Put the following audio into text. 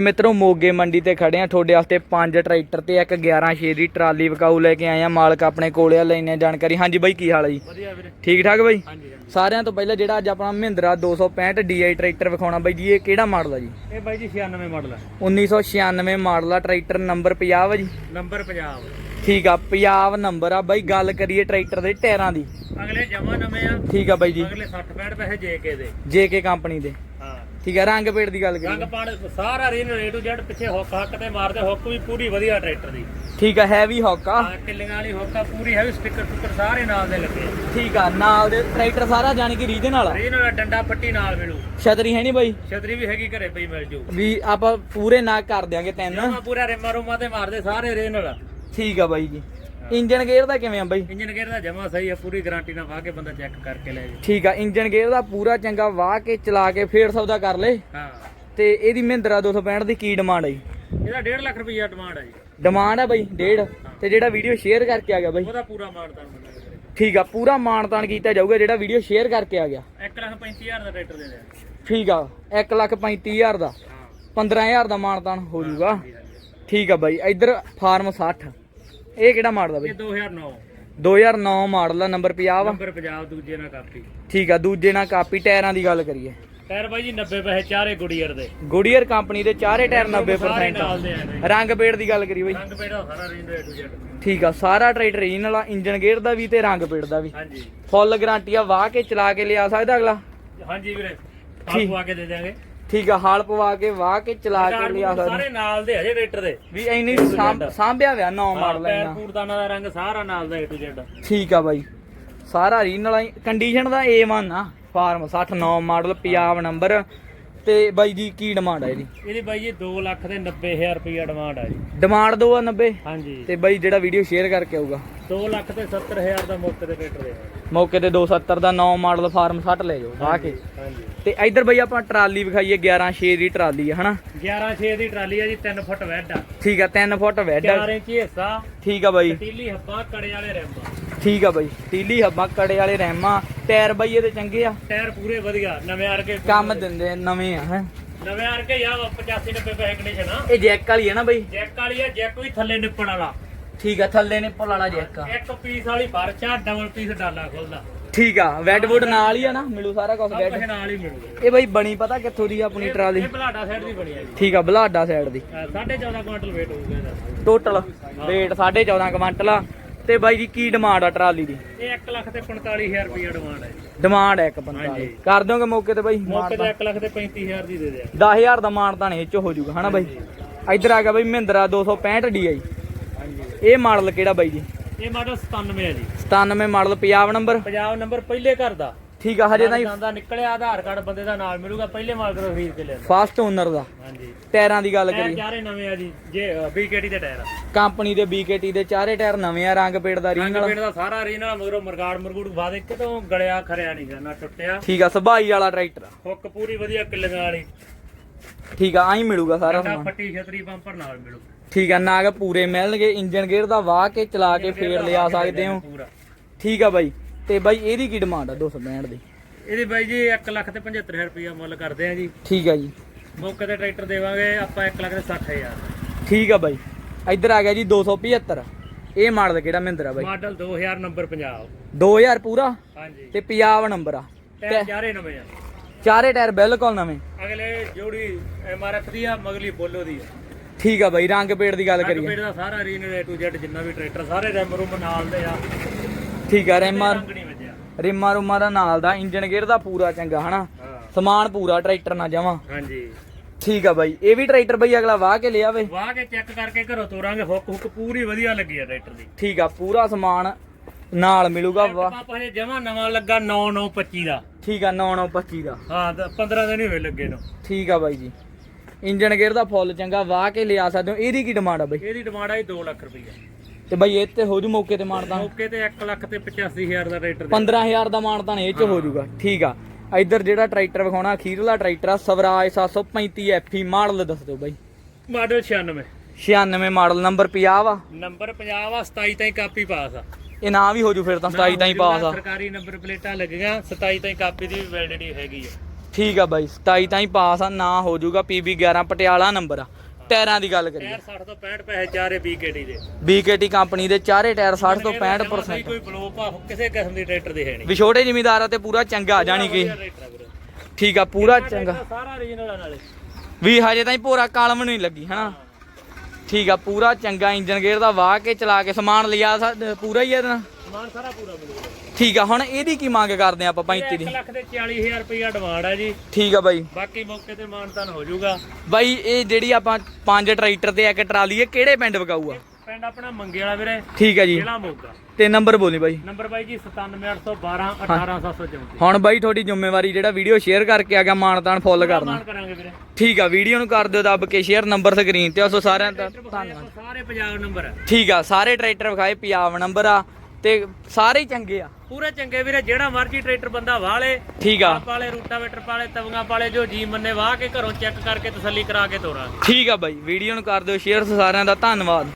ਮਿੱਤਰੋ ਮੋਗੇ ਮੰਡੀ ਤੇ ਖੜੇ ਆ ਤੁਹਾਡੇ ਵਾਸਤੇ ਪੰਜ ਟਰੈਕਟਰ ਤੇ ਇੱਕ 11 ਛੇ ਦੀ ਟਰਾਲੀ ਵਿਕਾਊ ਲੈ ਕੇ ਆਏ ਆ ਮਾਲਕ ਆਪਣੇ ਕੋਲੇ ਆ ਲੈਣੇ ਜਾਣਕਾਰੀ। ਹਾਂਜੀ ਬਾਈ ਕੀ ਹਾਲ ਹੈ ਜੀ? ਵਧੀਆ ਵੀਰੇ। ਠੀਕ ਠਾਕ ਬਾਈ। ਸਾਰਿਆਂ ਤੋਂ ਪਹਿਲਾਂ ਜਿਹੜਾ ਅੱਜ ਆਪਣਾ ਮਹਿੰਦਰਾ 265 DI ਟਰੈਕਟਰ ਵਿਖਾਉਣਾ ਬਾਈ ਜੀ ਇਹ ਕਿਹੜਾ ਮਾਡਲ ਆ ਜੀ? ਇਹ ਬਾਈ ਜੀ 96 ਮਾਡਲ ਹੈ 1996 ਮਾਡਲ ਆ ਟਰੈਕਟਰ ਨੰਬਰ 50 ਆ ਜੀ? ਨੰਬਰ ਪੰਜਾਬ ਠੀਕ ਆ 50 ਨੰਬਰ ਆ। ਬਾਈ ਗੱਲ ਕਰੀਏ ਟਰੈਕਟਰ ਦੇ ਟਾਇਰਾਂ ਦੀ। ਅਗਲੇ ਜਮਾ ਨਵੇਂ ਆ। ਠੀਕ ਆ ਬਾਈ ਜੀ। ਅਗਲੇ 60 65 ਪੈਸੇ ਦੇ। JK ਕੰਪਨੀ ਦੇ। ਠੀਕ ਆ ਰੰਗ ਪੇੜ ਦੀ ਗੱਲ ਰੰਗ ਕਰੀਏ ਪਾਣ ਸਾਰਾ ਰੀਨ ਏ ਟੂ ਜ਼ੈਡ ਪਿੱਛੇ ਹੁੱਕ ਹੱਕ ਤੇ ਮਾਰਦੇ ਹੁੱਕ ਵੀ ਪੂਰੀ ਵਧੀਆ ਟਰੈਕਟਰ ਦੀ। ਠੀਕ ਆ ਹੈਵੀ ਹੌਕ ਆ। ਹਾਂ ਕਿੱਲੀਆਂ ਵਾਲੀ ਹੁੱਕ ਆ ਪੂਰੀ ਹੈਵੀ ਸਟicker ਟੁੱਕਰ ਸਾਰੇ ਨਾਲ ਦੇ ਲੱਗੇ ਠੀਕ ਆ ਨਾਲ ਦੇ ਟਰੈਕਟਰ ਸਾਰਾ ਜਾਣੀ ਕਿ ਰੀਜਨ ਵਾਲਾ ਰੀਨ ਵਾਲਾ ਡੰਡਾ ਪੱਟੀ ਨਾਲ ਮਿਲੂ। ਛਤਰੀ ਹੈ ਨਹੀਂ ਬਾਈ? ਛਤਰੀ ਵੀ ਹੈਗੀ ਘਰੇ ਪਈ ਮਿਲ ਜੂ। ਵੀ ਆਪਾਂ ਪੂਰੇ ਨਾ ਕਰ ਦਿਆਂਗੇ ਤਿੰਨ। ਜਮਾ ਪੂਰਾ ਰੇਮਾ ਰੂਮਾ ਤੇ ਮਾਰਦੇ ਸਾਰੇ ਰੀਨ ਵਾਲਾ ਠੀਕ ਆ ਬਾਈ ਜੀ। ਇੰਜਨ ਗੇਅਰ ਦਾ ਕਿਵੇਂ ਆ ਬਾਈ? ਇੰਜਨ ਗੇਅਰ ਦਾ ਜਮਾ ਸਹੀ ਆ ਪੂਰੀ ਗਾਰੰਟੀ ਨਾਲ ਵਾਹ ਕੇ ਬੰਦਾ ਚੈੱਕ ਕਰਕੇ ਲੈ ਜੇ ਠੀਕ ਆ ਇੰਜਨ ਗੇਅਰ ਦਾ ਪੂਰਾ ਚੰਗਾ ਵਾਹ ਕੇ ਚਲਾ ਕੇ ਫੇਰ ਸੌਦਾ ਕਰ ਲੇ। ਹਾਂ। ਤੇ ਇਹਦੀ ਮਹਿੰਦਰਾ 265 ਦੀ ਕੀ ਡਿਮਾਂਡ ਜੀ? ਇਹਦਾ 1.5 ਲੱਖ ਰੁਪਈਆ ਡਿਮਾਂਡ ਆ ਜੀ। ਡਿਮਾਂਡ ਹੈ ਬਾਈ ਡੇਢ। ਤੇ ਜਿਹੜਾ ਵੀਡੀਓ ਸ਼ੇਅਰ ਕਰਕੇ ਆ ਗਿਆ ਬਾਈ? ਉਹਦਾ ਪੂਰਾ ਮਾਰਦਾ ਬੰਦਾ ਠੀਕ ਆ ਪੂਰਾ ਮਾਨਤਾਨ ਕੀਤਾ ਜਾਊਗਾ ਜਿਹੜਾ ਵੀਡੀਓ ਸ਼ੇਅਰ ਕਰਕੇ ਆ ਗਿਆ। 1 ਲੱਖ 35000 ਦਾ ਟਰੈਕਟਰ ਦੇ ਦੇ ਠੀਕ ਆ 135000 ਦਾ। ਹਾਂ। 15000 ਦਾ ਮਾਨਤਾਨ ਹੋ ਜਾਊਗਾ। ਠੀਕ ਆ ਬਾਈ ਇੱਧਰ ਫਾਰਮ 60 ਇਹ ਕਿਹੜਾ ਮਾਡਲ ਆ ਇਹ ਬਾਈ 2009 2009 ਮਾਡਲ ਆ ਨੰਬਰ 50 ਵਾ। ਨੰਬਰ ਪੰਜਾਬ ਦੂਜੇ ਨਾਲ ਕਾਪੀ। ਠੀਕ ਆ ਦੂਜੇ ਨਾਲ ਕਾਪੀ ਟਾਇਰਾਂ ਦੀ ਗੱਲ ਕਰੀਏ। ਟਾਇਰ ਬਾਈ ਜੀ 90 ਪੈਸੇ ਚਾਰੇ ਗੁੜੀਅਰ ਦੇ। ਗੁਡੀਅਰ ਕੰਪਨੀ ਦੇ ਚਾਰੇ ਟਾਇਰ ਸਾਰੇ 90% ਨਾਲ ਦੇ ਆ ਨੇ ਰੰਗ ਪੇੜ ਦੀ ਗੱਲ ਕਰੀ ਬਾਈ। ਰੰਗ ਪੇੜਾ ਸਾਰਾ ਰੇਂਜ ਏ ਟੂ ਠੀਕ ਆ ਸਾਰਾ ਟਰੈਕਟਰ ਰੀਨ ਵਾਲਾ ਇੰਜਨ ਗੇਅਰ ਦਾ ਵੀ ਤੇ ਰੰਗ ਪੇੜ ਦਾ ਵੀ। ਹਾਂਜੀ। ਫੁੱਲ ਗਾਰੰਟੀ ਆ ਵਾਹ ਕੇ ਚਲਾ ਕੇ ਲਿਆ ਸਕਦਾ ਅਗਲਾ। ਹਾਂਜੀ ਵੀਰੇ। ਆਪ ਆ ਕੇ ਦੇ ਦਿਆਂਗੇ। ਠੀਕ ਆ ਹਾਲ ਪਵਾ ਕੇ ਵਾਹ ਕੇ ਚਲਾ ਕੇ ਲਿਆ ਸਕਦਾ ਸਾਰੇ। ਨਾਲ ਦੇ ਹਜੇ ਟਰੈਕਟਰ ਦੇ। ਵੀ ਇੰਨੀ ਸਾਂਭ- ਸਾਂਭਿਆ ਹੋਇਆ ਨੌ ਮਾਡਲ ਪੈਰ ਇਹਨਾਂ ਪੂਰਦਾਨਾ ਦਾ ਰੰਗ ਸਾਰਾ ਨਾਲ ਦਾ ਏ ਟੂ ਜ਼ੈਡ ਠੀਕ ਆ ਬਾਈ। ਸਾਰਾ ਰੀਨ ਵਾਲਾ ਕੰਡੀਸ਼ਨ ਦਾ A1 ਆ ਫਾਰਮ 69 ਮਾਡਲ ਪੰਜਾਬ ਨੰਬਰ। ਤੇ ਬਾਈ ਜੀ ਕੀ ਡਿਮਾਂਡ ਆ ਇਹਦੀ? ਇਹਦੀ ਬਾਈ ਜੀ 2 ਲੱਖ ਦੇ 90000 ਰੁਪਈਆ ਡਿਮਾਂਡ ਆ ਜੀ। ਡਿਮਾਂਡ ਦੋ ਆ 90 ਹਾਂਜੀ। ਤੇ ਬਾਈ ਜਿਹੜਾ ਵੀਡੀਓ ਸ਼ੇਅਰ ਕਰਕੇ ਆਊਗਾ। 2 ਲੱਖ ਤੇ 70000 ਦਾ ਮੁੱਕ ਦੇ ਟਰੈਕਟਰ ਦੇ ਮੌਕੇ ਤੇ 270 ਦਾ 9 ਮਾਡਲ ਫਾਰਮ 60 ਲੈ ਜਾਓ ਵਾਹ ਕੇ। ਹਾਂਜੀ ਤੇ ਇੱਧਰ ਬਈ ਆਪਾਂ ਟਰਾਲੀ ਵਿਖਾਈਏ 11 6 ਦੀ ਟਰਾਲੀ ਆ ਹਨਾ? 11 6 ਦੀ ਟਰਾਲੀ ਆ ਜੀ 3 ਫੁੱਟ ਵੈਡ ਆ। ਠੀਕ ਆ 3 ਫੁੱਟ ਵੈਡ 4 ਇੰਚ ਹਿੱਸਾ। ਠੀਕ ਆ ਬਾਈ। ਟੀਲੀ ਹੱਪਾ ਕੜੇ ਵਾਲੇ ਰੈਂਪ ਠੀਕ ਆ ਬਾਈ। ਟੀਲੀ ਹੱਬਾਂ ਕੜੇ ਵਾਲੇ ਰੈਮਾਂ ਟਾਇਰ ਬਾਈ ਇਹਦੇ ਚੰਗੇ ਆ। ਟਾਇਰ ਪੂਰੇ ਵਧੀਆ ਨਵੇਂ ਅਰਗੇ ਕੰਮ ਦਿੰਦੇ ਆ, ਨਵੇਂ ਆ ਹੈ। ਨਵੇਂ ਅਰਗੇ ਯਾ 85 90 ਪੈਸੇ ਕੰਡੀਸ਼ਨ ਆ। ਇਹ ਜੈਕ ਵਾਲੀ ਆ ਨਾ ਬਾਈ? ਜੈਕ ਵਾਲੀ ਆ ਜੈਕ ਵੀ ਥੱਲੇ ਨਿੱਪਣ ਵਾਲਾ। ਠੀਕ ਆ ਥੱਲੇ ਨੇ ਪੁੱਲ ਵਾਲਾ ਜੈਕ ਆ। ਇੱਕ ਪੀਸ ਵਾਲੀ ਫਰਚ ਆ ਡਬਲ ਪੀਸ ਡਾਲਾ ਖੁੱਲਦਾ। ਠੀਕ ਆ ਵੈਡਵੁੱਡ ਨਾਲ ਹੀ ਆ ਨਾ ਮਿਲੂ ਸਾਰਾ ਕੁਝ ਵੈਡ ਕੁਝ ਨਾਲ ਹੀ ਮਿਲੂਗਾ ਇਹ ਬਾਈ ਬਣੀ ਪਤਾ ਕਿੱਥੋਂ ਦੀ ਆ ਆਪਣੀ ਟਰਾਲੀ? ਇਹ ਬਲਾਡਾ ਸਾਈਡ ਦੀ ਬਣੀ ਆ ਜੀ। ਠੀਕ ਆ ਬਲਾਡਾ ਸਾਈਡ ਦੀ। ਅਹ ਸਾਢੇ 14 ਕੁਇੰਟਲ weight ਹੋਊਗਾ ਇਹਦਾ। ਟੋਟਲ weight 14.5 ਕੁਇੰਟਲ ਆ। ਤੇ ਬਾਈ ਜੀ ਕੀ ਡਿਮਾਂਡ ਆ ਟਰਾਲੀ ਦੀ? ਇਹ 1 ਲੱਖ ਤੇ 45000 ਰੁਪਏ ਡਿਮਾਂਡ ਹੈ ਜੀ। ਡਿਮਾਂਡ ਹੈ ਇੱਕ 45 ਹਾਂਜੀ। ਕਰ ਦੋਗੇ ਮੌਕੇ ਤੇ ਬਾਈ? ਮੌਕੇ ਤੇ 1 ਲੱਖ ਤੇ 35000 ਦੀ ਦੇ ਦਿਆ। 10000 ਦਾ ਮਾਨ ਤਾਂ ਇਹ ਚ ਹੋ ਜਾਊਗਾ ਹਨਾ ਬਾਈ? ਇੱਧਰ ਆ ਗਿਆ ਬਾਈ ਮਹਿੰਦਰਾ 265 DI ਇਹ ਮਾਡਲ ਕਿਹੜਾ ਬਾਈ ਜੀ? ਇਹ ਮਾਡਲ 97 ਹੈ ਜੀ। 97 model Punjab number? Punjab number ਪਹਿਲੇ ਘਰ ਦਾ। ਠੀਕ ਆ ਹਜੇ ਤਾਂ ਦਾ ਨਿਕਲਿਆ ਆਧਾਰ ਕਾਰਡ ਬੰਦੇ ਦਾ ਨਾਲ ਮਿਲੂਗਾ ਪਹਿਲੇ ਮਾਲਕ ਤੋਂ ਖਰੀਦ ਕੇ ਲਿਆ ਫਸਟ ਓਨਰ ਦਾ। ਹਾਂਜੀ। ਟਾਇਰਾਂ ਦੀ ਗੱਲ ਕਰੀਏ। ਚਾਰੇ ਨਵੇਂ ਆ ਜੀ ਜੇ ਬੀਕੇਟੀ ਦੇ ਟਾਇਰ ਆ। ਕੰਪਨੀ ਦੇ BKT ਦੇ ਚਾਰੇ ਟਾਇਰ ਨਵੇਂ ਆ ਰੰਗ ਪੇੜ ਦਾ ਰੀਨ ਰੰਗ ਵਾਲਾ ਪੇਂਟ ਦਾ ਸਾਰਾ ਰੀਨਲ ਮਗਰੋਂ ਮਰਗਾੜ ਮਰਗੂੜ ਬਾਦ ਇੱਕ ਤੋਂ ਗਲਿਆ ਖਰਿਆ ਨਹੀਂ ਗਾ ਨਾ ਟੁੱਟਿਆ। ਠੀਕ ਆ ਸਬਾਈ ਵਾਲਾ ਟਰੈਕਟਰ। ਹੁੱਕ ਪੂਰੀ ਵਧੀਆ ਕਿੱਲੀਆਂ ਵਾਲੀ। ਠੀਕ ਆ ਆਈ ਮਿਲੂਗਾ ਸਾਰਾ ਸਮਾਨ। ਫੱਟੀ ਛਤਰੀ ਬੰਪਰ ਨਾਲ ਮਿਲੂ। ਠੀਕ ਆ ਨਾਗ ਪੂਰੇ ਮਿਲਣਗੇ ਇੰਜਨ ਗੇਅਰ ਦਾ ਵਾਹ ਕੇ ਚਲਾ ਕੇ ਫੇਰ ਲਿਆ ਸਕਦੇ ਹੋ। ਠੀਕ ਆ ਬਾਈ ਤੇ ਬਾਈ ਇਹਦੀ ਕੀ ਡਿਮਾਂਡ ਆ 265 ਦੀ? ਇਹਦੀ ਬਾਈ ਜੀ 1 ਲੱਖ ਤੇ 75000 ਰੁਪਇਆ ਮੁੱਲ ਕਰਦੇ ਆ ਜੀ। ਠੀਕ ਆ ਜੀ। ਮੌਕੇ ਤੇ ਟਰੈਕਟਰ ਦੇਵਾਂਗੇ ਆਪਾਂ 1 ਲੱਖ ਤੇ 60000 ਠੀਕ ਆ ਬਾਈ। ਇੱਧਰ ਆ ਗਿਆ ਜੀ 275 ਇਹ ਮਾਡਲ ਕਿਹੜਾ ਮਹਿੰਦਰਾ ਬਾਈ? Model 2000 number Punjab. 2000 ਪੂਰਾ? ਹਾਂਜੀ। ਤੇ ਪੰਜਾਬ ਨੰਬਰ ਆ। ਟਾਇਰ ਚਾਰੇ ਨਵੇਂ ਆ। ਚਾਰੇ ਟਾਇਰ ਬਿਲਕੁਲ ਨਵੇਂ। ਅਗਲੇ ਜੋੜੀ ਐਮਆਰਐਫ ਦੀ ਆ ਮਗਲੀ ਬੋਲੋ ਦੀ ਆ। ਠੀਕ ਆ ਬਾਈ ਰੰਗ ਪੇੜ ਦੀ ਗੱਲ ਕਰੀਏ। ਪੇੜ ਦਾ ਸਾਰਾ ਰੀਨਲ ਏ ਟੂ ਜ਼ੈਡ ਜਿੰਨਾ ਵੀ ਟਰੈਕਟਰ ਸਾਰੇ ਰੈਮ ਰੂਮ ਨਾਲ ਦੇ ਆ। ਠੀਕ ਆ ਰੇਮਾ ਰੰਗ ਨਹੀਂ ਵੱਜਿਆ। ਰਿਮਾ ਰੁਮਾ ਦਾ ਨਾਲ ਦਾ ਇੰਜਨ ਗੇਅਰ ਦਾ ਪੂਰਾ ਚੰਗਾ ਹਨਾ? ਹਾਂ। ਸਮਾਨ ਪੂਰਾ ਟਰੈਕਟਰ ਨਾ ਜਾਵਾਂ ਹਾਂਜੀ। ਠੀਕ ਆ ਬਾਈ ਇਹ ਵੀ ਟਰੈਕਟਰ ਬਾਈ ਅਗਲਾ ਵਾਹ ਕੇ ਲਿਆ ਵੇ ਵਾਹ ਕੇ ਚੈੱਕ ਕਰਕੇ ਘਰੋਂ ਤੋਰਾਂਗੇ ਹੁੱਕ ਹੁੱਕ ਪੂਰੀ ਵਧੀਆ ਲੱਗੀ ਆ ਟਰੈਕਟਰ ਦੀ। ਠੀਕ ਆ ਪੂਰਾ ਸਮਾਨ ਨਾਲ ਮਿਲੂਗਾ ਵਾਹ। ਪਾਪਾ ਹਜੇ ਜਮਾ ਨਵਾਂ ਲੱਗਾ 9925 ਦਾ। ਠੀਕ ਆ 9925 ਦਾ। ਹਾਂ ਤਾਂ 15 ਦਿਨ ਹੀ ਹੋਏ ਲੱਗੇ ਨੂੰ। ਠੀਕ ਆ ਬਾਈ ਜੀ। ਇੰਜਨ ਗੇਅਰ ਦਾ ਫੁੱਲ ਚੰਗਾ ਵਾਹ ਕੇ ਲਿਆ ਸਕਦੇ ਹੋ। ਇਹਦੀ ਕੀ ਡਿਮਾਂਡ ਆ ਬਾਈ? ਇਹਦੀ ਡਿਮਾਂਡ ਆਈ 2 ਲੱਖ ਰੁਪਈਆ। ਤੇ ਬਾਈ ਇਹ ਤੇ ਹੋ ਜੂ ਮੌਕੇ ਤੇ ਮਾਨਤਾ ਮੌਕੇ ਤੇ 1 ਲੱਖ ਤੇ 85000 ਦਾ ਟਰੈਕਟਰ ਦੇ। 15000 ਦਾ ਮਾਨਤਾ ਇਹ ਚ ਹੋ ਜੂਗਾ। ਠੀਕ ਆ। ਇੱਧਰ ਜਿਹੜਾ ਟਰੈਕਟਰ ਵਿਖਾਉਣਾ ਅਖੀਰਲਾ ਟਰੈਕਟਰ ਆ ਸਵਰਾਜ 735 ਐਫਈ ਮਾਡਲ ਦੱਸ ਦਿਓ ਬਾਈ। ਮਾਡਲ 96 96 ਮਾਡਲ ਨੰਬਰ 50 ਆ ਨੰਬਰ 50 ਆ 27 ਤਾਈਂ ਕਾਪੀ ਪਾਸ ਆ। ਇਹ ਨਾ ਵੀ ਹੋ ਜੂ ਫਿਰ ਤਾਂ 27 ਤਾਂ ਹੀ ਪਾਸ ਆ। ਸਰਕਾਰੀ ਨੰਬਰ ਪਲੇਟਾਂ ਲੱਗੀਆਂ 27 ਤਾਈਂ ਕਾਪੀ ਦੀ ਵੀ ਵੈਲਿਡਿਟੀ ਹੈਗੀ ਆ। ਠੀਕ ਆ ਬਾਈ 27 ਤਾਂ ਹੀ ਪਾਸ ਆ ਨਾ ਹੋ ਜਾਊਗਾ PB 11 ਪਟਿਆਲਾ ਨੰਬਰ ਆ। ਟਾਇਰਾਂ ਦੀ ਗੱਲ ਕਰੀਏ। ਟਾਇਰ 60 ਤੋਂ 65 ਪੈਸੇ ਚਾਰੇ BKT ਦੇ। BKT ਕੰਪਨੀ ਦੇ ਚਾਰੇ ਟਾਇਰ 60 ਤੋਂ ਇਹਦਾ ਜਮਾਂ 65% ਕੋਈ ਬਲੋ ਭਾ ਕਿਸੇ ਕਿਸਮ ਦੀ ਟਰੈਕਟਰ ਦੇ ਹੈ ਨਹੀਂ। ਵੀ ਛੋਟੇ ਜ਼ਿਮੀਦਾਰ ਆ ਤੇ ਪੂਰਾ ਚੰਗਾ ਜਾਣੀ ਕਿ। ਆ। ਠੀਕ ਆ ਪੂਰਾ ਚੰਗਾ। ਸਾਰਾ ਓਰੀਜਨਲ ਆ ਨਾਲੇ। ਵੀ ਹਜੇ ਤਾਈਂ ਭੋਰਾ ਕਾਲਮ ਨਹੀਂ ਲੱਗੀ ਹਨਾ? ਠੀਕ ਆ ਪੂਰਾ ਚੰਗਾ ਇੰਜਨ ਗੇਅਰ ਦਾ ਵਾਹ ਕੇ ਚਲਾ ਕੇ ਸਮਾਨ ਲਿਆ ਪੂਰਾ ਹੀ ਆ ਇਹਦਾ। ਸਮਾਨ ਸਾਰਾ ਪੂਰਾ ਮਿਲੂਗਾ। ਠੀਕ ਆ ਹੁਣ ਇਹਦੀ ਕੀ ਮੰਗ ਕਰਦੇ ਆ ਆਪਾਂ 35 ਦੀ 1 ਲੱਖ ਦੇ 40000 ਰੁਪਇਆ ਡਿਮਾਂਡ ਹੈ ਜੀ। ਠੀਕ ਆ ਬਾਈ। ਬਾਕੀ ਮੌਕੇ ਤੇ ਮਾਨਤਾਨ ਹੋ ਜਾਊਗਾ। ਬਾਈ ਇਹ ਜਿਹੜੀ ਆਪਾਂ ਪੰਜ ਟਰੈਕਟਰ ਤੇ ਇੱਕ ਟਰਾਲੀ ਹੈ ਕਿਹੜੇ ਪਿੰਡ ਵਿਕਾਊ ਆ? ਪਿੰਡ ਆਪਣਾ ਮੰਗੇ ਵਾਲਾ ਵੀਰੇ। ਠੀਕ ਹੈ ਜੀ। ਜ਼ਿਲ੍ਹਾ ਮੋਗਾ। ਤੇ ਨੰਬਰ ਬੋਲੀ ਬਾਈ। ਨੰਬਰ ਬਾਈ ਜੀ 97812 18734 ਹੁਣ ਬਾਈ ਤੁਹਾਡੀ ਜ਼ਿੰਮੇਵਾਰੀ ਜਿਹੜਾ ਵੀਡੀਓ ਸ਼ੇਅਰ ਕਰਕੇ ਆ ਗਿਆ ਮਾਨਤਾਨ ਫੁੱਲ ਕਰਨਾ। ਮਾਨ ਕਰਾਂਗੇ ਵੀਰੇ। ਠੀਕ ਆ ਵੀਡੀਓ ਨੂੰ ਕਰ ਦਿਓ ਦੱਬ ਕੇ ਸ਼ੇਅਰ ਨੰਬਰ ਸਕਰੀਨ ਤੇ ਉਸੋ ਸਾਰਿਆਂ ਦਾ ਧੰਨਵਾਦ। ਸਾਰੇ ਪੰਜਾਬ ਨੰਬਰ ਠੀਕ ਆ ਸਾਰੇ ਟਰੈਕਟਰ ਵਿਖਾਏ ਪੰਜਾਬ ਨੰਬਰ ਆ। ਤੇ ਸਾਰੇ ਹੀ ਚੰਗੇ ਆ। ਪੂਰੇ ਚੰਗੇ ਵੀਰੇ ਜਿਹੜਾ ਮਰਜ਼ੀ ਟਰੈਕਟਰ ਬੰਦਾ ਵਾਲੇ ਠੀਕ ਆ। ਆਪ ਵਾਲੇ ਰੂਟਾਵੇਟਰ ਵਾਲੇ ਤਵੀਆਂ ਵਾਲੇ ਜੋ ਜੀ ਮੰਨੇ ਵਾਹ ਕੇ ਘਰੋਂ ਚੈੱਕ ਕਰਕੇ ਤਸੱਲੀ ਕਰਾ ਕੇ ਤੋਰਾਂਗੇ। ਠੀਕ ਆ ਬਾਈ ਵੀਡੀਓ ਨੂੰ ਕਰ ਦਿਓ ਸ਼ੇਅਰ ਸਾਰਿਆਂ ਦਾ ਧੰਨਵਾਦ।